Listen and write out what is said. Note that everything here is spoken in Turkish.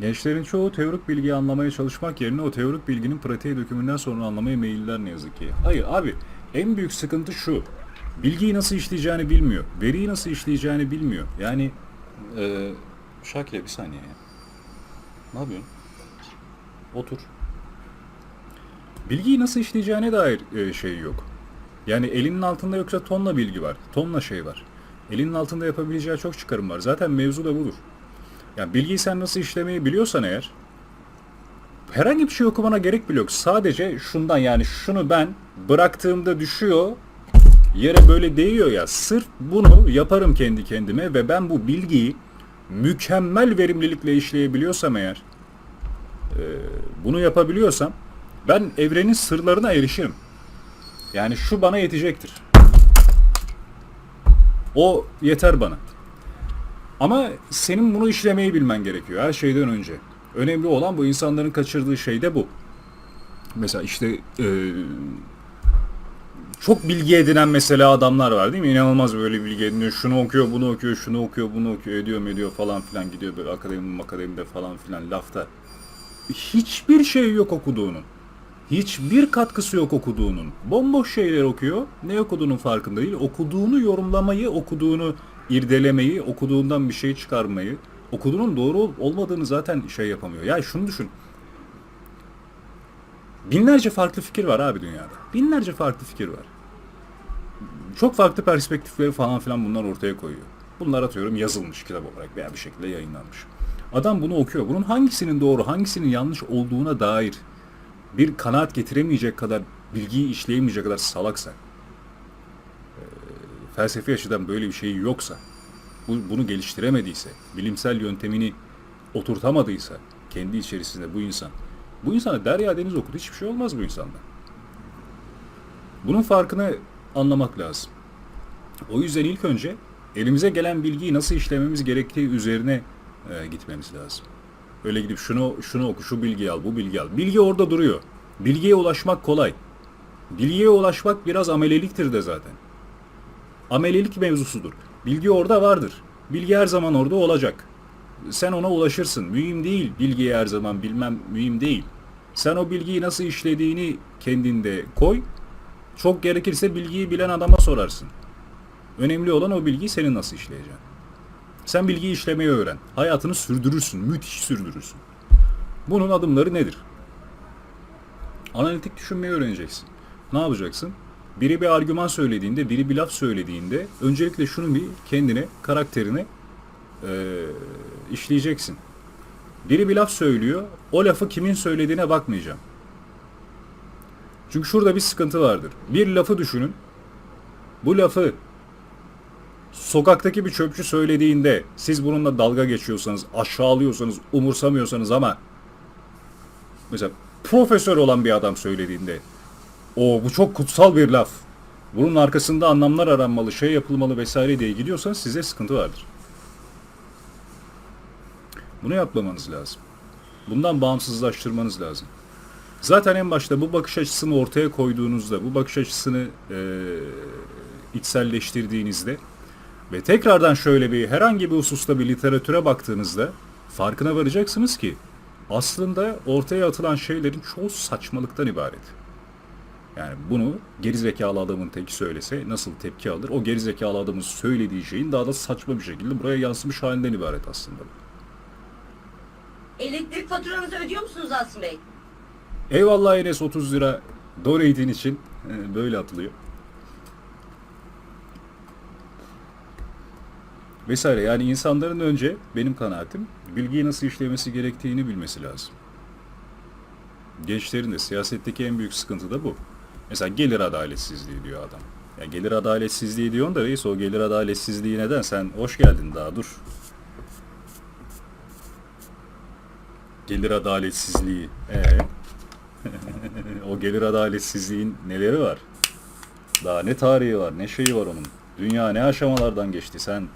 Gençlerin çoğu teorik bilgiyi anlamaya çalışmak yerine o teorik bilginin pratiğe dökümünden sonra anlamaya meyilliler ne yazık ki. Hayır abi en büyük sıkıntı şu. Bilgiyi nasıl işleyeceğini bilmiyor. Veriyi nasıl işleyeceğini bilmiyor. Yani eee Şakir bir saniye ya. Ne yapıyorsun? Otur. Bilgiyi nasıl işleyeceğine dair e, şey yok. Yani elinin altında yoksa tonla bilgi var. Tonla şey var. Elinin altında yapabileceği çok çıkarım var. Zaten mevzu da budur. Yani bilgiyi sen nasıl işlemeyi biliyorsan eğer herhangi bir şey okumana gerek bile yok. Sadece şundan yani şunu ben bıraktığımda düşüyor yere böyle değiyor ya. Sırf bunu yaparım kendi kendime ve ben bu bilgiyi mükemmel verimlilikle işleyebiliyorsam eğer e, bunu yapabiliyorsam ben evrenin sırlarına erişirim. Yani şu bana yetecektir. O yeter bana. Ama senin bunu işlemeyi bilmen gerekiyor her şeyden önce. Önemli olan bu insanların kaçırdığı şey de bu. Mesela işte e, çok bilgi edinen mesela adamlar var değil mi? İnanılmaz böyle bilgi ediniyor. Şunu okuyor, bunu okuyor, şunu okuyor, bunu okuyor, ediyor, ediyor falan filan gidiyor böyle akademi akademide falan filan lafta. Hiçbir şey yok okuduğunun. Hiçbir katkısı yok okuduğunun. Bomboş şeyler okuyor. Ne okuduğunun farkında değil. Okuduğunu yorumlamayı, okuduğunu irdelemeyi, okuduğundan bir şey çıkarmayı, okuduğunun doğru olup olmadığını zaten şey yapamıyor. Ya şunu düşün. Binlerce farklı fikir var abi dünyada. Binlerce farklı fikir var. Çok farklı perspektifleri falan filan bunlar ortaya koyuyor. Bunlar atıyorum yazılmış kitap olarak veya bir şekilde yayınlanmış. Adam bunu okuyor. Bunun hangisinin doğru, hangisinin yanlış olduğuna dair bir kanaat getiremeyecek kadar, bilgiyi işleyemeyecek kadar salaksa, e, felsefi açıdan böyle bir şey yoksa, bu, bunu geliştiremediyse, bilimsel yöntemini oturtamadıysa kendi içerisinde bu insan, bu insana derya deniz okudu hiçbir şey olmaz bu insanda. Bunun farkını anlamak lazım. O yüzden ilk önce elimize gelen bilgiyi nasıl işlememiz gerektiği üzerine e, gitmemiz lazım. Öyle gidip şunu şunu oku, şu bilgiyi al, bu bilgiyi al. Bilgi orada duruyor. Bilgiye ulaşmak kolay. Bilgiye ulaşmak biraz ameleliktir de zaten. Amelelik mevzusudur. Bilgi orada vardır. Bilgi her zaman orada olacak. Sen ona ulaşırsın. Mühim değil bilgiyi her zaman bilmem mühim değil. Sen o bilgiyi nasıl işlediğini kendinde koy. Çok gerekirse bilgiyi bilen adama sorarsın. Önemli olan o bilgiyi senin nasıl işleyeceğin. Sen bilgiyi işlemeyi öğren. Hayatını sürdürürsün. Müthiş sürdürürsün. Bunun adımları nedir? Analitik düşünmeyi öğreneceksin. Ne yapacaksın? Biri bir argüman söylediğinde, biri bir laf söylediğinde öncelikle şunu bir kendine, karakterine eee, işleyeceksin. Biri bir laf söylüyor, o lafı kimin söylediğine bakmayacağım. Çünkü şurada bir sıkıntı vardır. Bir lafı düşünün. Bu lafı sokaktaki bir çöpçü söylediğinde siz bununla dalga geçiyorsanız, aşağılıyorsanız, umursamıyorsanız ama mesela profesör olan bir adam söylediğinde o bu çok kutsal bir laf. Bunun arkasında anlamlar aranmalı, şey yapılmalı vesaire diye gidiyorsanız size sıkıntı vardır. Bunu yapmamanız lazım. Bundan bağımsızlaştırmanız lazım. Zaten en başta bu bakış açısını ortaya koyduğunuzda, bu bakış açısını eee içselleştirdiğinizde ve tekrardan şöyle bir herhangi bir hususta bir literatüre baktığınızda farkına varacaksınız ki aslında ortaya atılan şeylerin çoğu saçmalıktan ibaret. Yani bunu gerizekalı adamın teki söylese nasıl tepki alır? O gerizekalı adamın söylediği şeyin daha da saçma bir şekilde buraya yansımış halinden ibaret aslında. Elektrik faturanızı ödüyor musunuz Asım Bey? Eyvallah Enes 30 lira donate'in için e, böyle atılıyor. Vesaire yani insanların önce benim kanaatim bilgiyi nasıl işlemesi gerektiğini bilmesi lazım. Gençlerin de siyasetteki en büyük sıkıntı da bu. Mesela gelir adaletsizliği diyor adam. Ya gelir adaletsizliği diyorsun da reis o gelir adaletsizliği neden? Sen hoş geldin daha dur. Gelir adaletsizliği. Ee? o gelir adaletsizliğin neleri var? Daha ne tarihi var, ne şeyi var onun. Dünya ne aşamalardan geçti sen